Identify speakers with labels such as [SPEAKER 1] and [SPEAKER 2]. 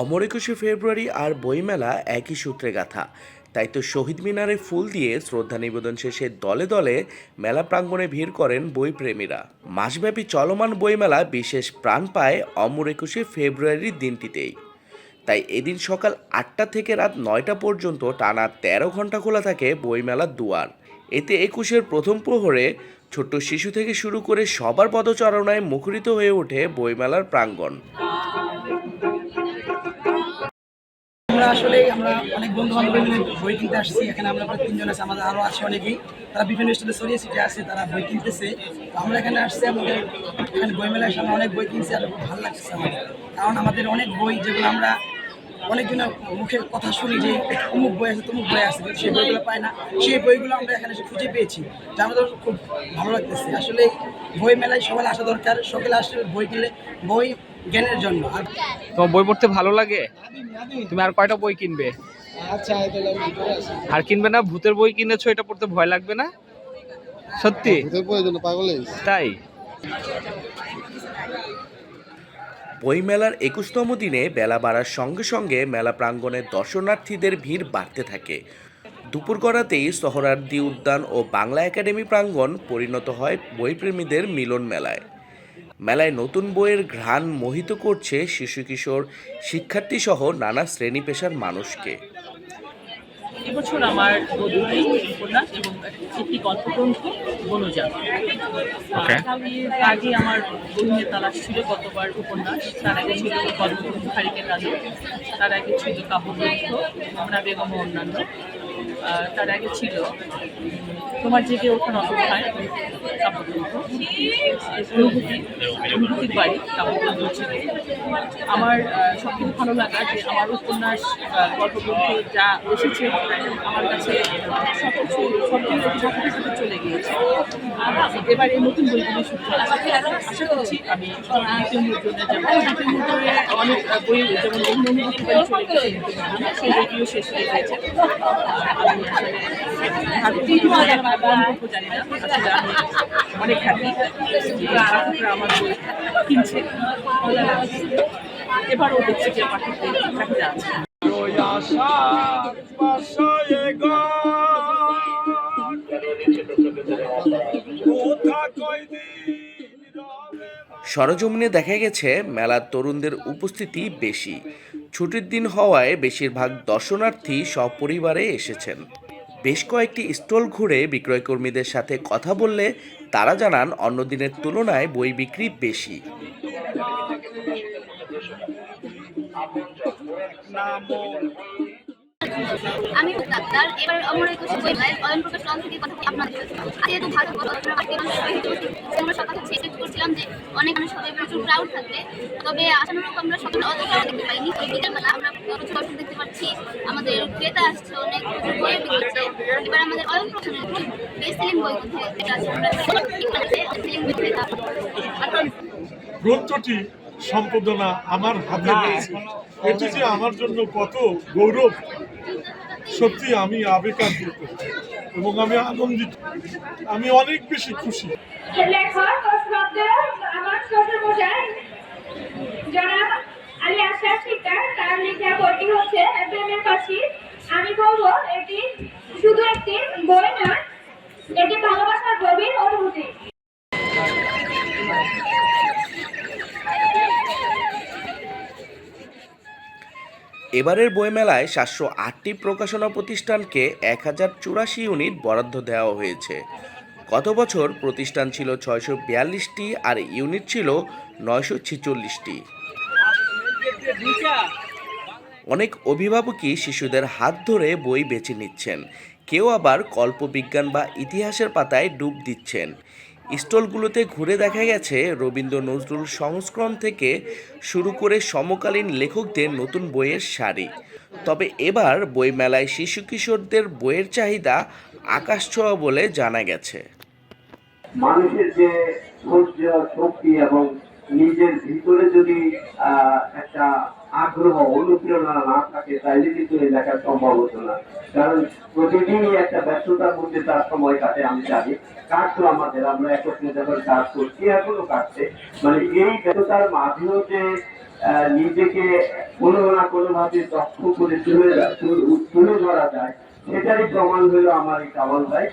[SPEAKER 1] অমর একুশে ফেব্রুয়ারি আর বইমেলা একই সূত্রে গাথা। তাই তো শহীদ মিনারে ফুল দিয়ে শ্রদ্ধা নিবেদন শেষে দলে দলে মেলা প্রাঙ্গণে ভিড় করেন বইপ্রেমীরা। মাসব্যাপী চলমান বইমেলা বিশেষ প্রাণ পায় অমর একুশে ফেব্রুয়ারির দিনটিতেই। তাই এদিন সকাল আটটা থেকে রাত নয়টা পর্যন্ত টানা তেরো ঘণ্টা খোলা থাকে বইমেলার দুয়ার। এতে একুশের প্রথম প্রহরে ছোট্ট শিশু থেকে শুরু করে সবার পদচারণায় মুখরিত হয়ে ওঠে বইমেলার প্রাঙ্গণ।
[SPEAKER 2] আমরা আসলে, আমরা অনেক বন্ধু বান্ধব মিলে বই কিনতে আসছি। এখানে আমরা প্রায় তিনজন আছে, আমাদের আরও আছে অনেকেই। তারা বিভিন্ন স্টলে ছড়িয়ে ছিটে আছে, তারা বই কিনতেছে। আমরা এখানে আসছি, আমাদের এখানে বই মেলায় আমরা অনেক বই কিনছি আর ভালো লাগছে আমাদের। কারণ আমাদের অনেক বই যেগুলো আমরা অনেকজনের মুখের কথা শুনি যে অমুক বই আছে তমুক বই আছে সেই বইগুলো পাই না। সেই বইগুলো আমরা এখানে এসে খুঁজে পেয়েছি যা আমাদের খুব ভালো লাগতেছে। আসলে বই মেলায় সবাই আসা দরকার সকালে আসলে বই কিনলে বই জ্ঞানের জন্য। আর
[SPEAKER 3] তোমার বই পড়তে ভালো লাগে? তুমি আর কয়টা বই কিনবে?
[SPEAKER 2] আচ্ছা
[SPEAKER 3] আর কিনবে না? ভূতের বই কিনেছো এটা পড়তে ভয় লাগবে না? সত্যি?
[SPEAKER 4] ভূতের পাগল
[SPEAKER 3] তাই?
[SPEAKER 1] বইমেলার একুশতম দিনে বেলা বাড়ার সঙ্গে সঙ্গে মেলা প্রাঙ্গণে দর্শনার্থীদের ভিড় বাড়তে থাকে। দুপুর গড়াতেই সহরার্দি উদ্যান ও বাংলা একাডেমি প্রাঙ্গণ পরিণত হয় বইপ্রেমীদের মিলন মেলায়। মেলায় নতুন বইয়ের ঘ্রাণ মোহিত করছে শিশু কিশোর শিক্ষার্থীসহ নানা শ্রেণি পেশার মানুষকে।
[SPEAKER 5] এবছর আমার বধুভাই উপন্যাস এবং একটি গল্পগ্রন্থ বনজাত আগে আমার বহিনের তালাশ ছিল গতবার উপন্যাস। তার আগে ছিল গল্পগ্রন্থ খারিকের রাজু তার আগে ছিল কাব্যগ্রন্থ আমরা বেগম অন্যান্য। তার আগে ছিল। তোমার জেগে অবস্থায় কাব্যগ্রন্থ অনুভূতি অনুভূতির বাড়ি কাব্যগ্রন্থ ছিল আমার সবথেকে ভালো লাগা যে আমার উপন্যাস গল্পগ্রন্থ যা এসেছে, আমার কাছে সব কিছু সব কিছু চলে গিয়েছে। এবার এই নতুন বইগুলি আশা করছি আমি অনেক বই যেমন সেই বইটিও শেষ হয়ে গেছে অনেক হ্যাপি আমার বই কিনছে এবারও দেখছি যে পাঠকদের চাহিদা আছে
[SPEAKER 1] সরজমিনে দেখা গেছে, মেলার তরুণদের উপস্থিতি বেশি। ছুটির দিন হওয়ায় বেশিরভাগ দর্শনার্থী সপরিবারে এসেছেন। বেশ কয়েকটি স্টল ঘুরে বিক্রয়কর্মীদের সাথে কথা বললে তারা জানান, অন্য দিনের তুলনায় বই বিক্রি বেশি।
[SPEAKER 6] আমি ডাক্তার এবার অমর একুশে বইমেলায় অয়ন প্রকাশ লন থেকে কথা আপনাদের হয়ে উঠেছি। আমরা সকাল থেকে এক্সপেক্ট করছিলাম যে অনেক মানুষ হবে প্রচুর ক্রাউড থাকবে। তবে আশানুরূপ আমরা সকালে অত ক্রাউড দেখতে পাইনি। এই বিকেলবেলা আমরা প্রচুর দর্শক দেখতে পাচ্ছি। আমাদের ক্রেতা আসছে, অনেক প্রচুর বই বিক্রি এবার আমাদের অয়ন প্রকাশের বেস্ট সেলিং বই মধ্যে যেটা আছে আমরা সেলিং বই ক্রেতা।
[SPEAKER 7] গ্রন্থটি সম্পাদনা আমার হাতে এটি যে আমার জন্য কত গৌরব সত্যি আমি আবেগান্বিত এবং আমি আনন্দিত। আমি অনেক বেশি খুশি।
[SPEAKER 8] লেখক ও শ্রদ্ধেয় আমার শ্বশুর মশাই জনাব আলী আশরাফ শিকদার তার লেখা বইটি হচ্ছে প্রেমের ফাঁসি। আমি বলব এটি শুধু একটি বই নয় এটি ভালোবাসার গভীর অনুভূতি।
[SPEAKER 1] এবারের বইমেলায় সাতশো আটটি প্রকাশনা প্রতিষ্ঠানকে এক হাজার চুরাশি ইউনিট বরাদ্দ দেওয়া হয়েছে। গত বছর প্রতিষ্ঠান ছিল ছয়শো বিয়াল্লিশটি আর ইউনিট ছিল নয়শো ছেচল্লিশটি। অনেক অভিভাবকই শিশুদের হাত ধরে বই বেছে নিচ্ছেন। কেউ আবার কল্পবিজ্ঞান বা ইতিহাসের পাতায় ডুব দিচ্ছেন। স্টলগুলোতে ঘুরে দেখা গেছে রবীন্দ্র নজরুল সংস্করণ থেকে শুরু করে সমকালীন লেখকদের নতুন বইয়ের সারি। তবে এবার বইমেলায় শিশু কিশোরদের বইয়ের চাহিদা আকাশ ছোঁয়া বলে জানা গেছে।
[SPEAKER 9] মানুষের যে ধৈর্য, শক্তি এবং নিজের ভিতরে যদি একটা আগ্রহ, অনুপ্রেরণা না থাকে তাইলে কিন্তু এই লেখা সম্ভব হতো না। কারণ প্রতিদিনই একটা ব্যস্ততার মধ্যে তার সময় কাটে, আমি জানি। কাটতো আমাদের, আমরা একত্রে যখন কাজ করছি, এখনও কাটছে। মানে এই ব্যস্ততার মাঝেও যে নিজেকে কোনো না কোনো ভাবে দক্ষ করে তুলে তুলে ধরা যায়, সেটারই প্রমাণ হলো আমার এই কামাল ভাই।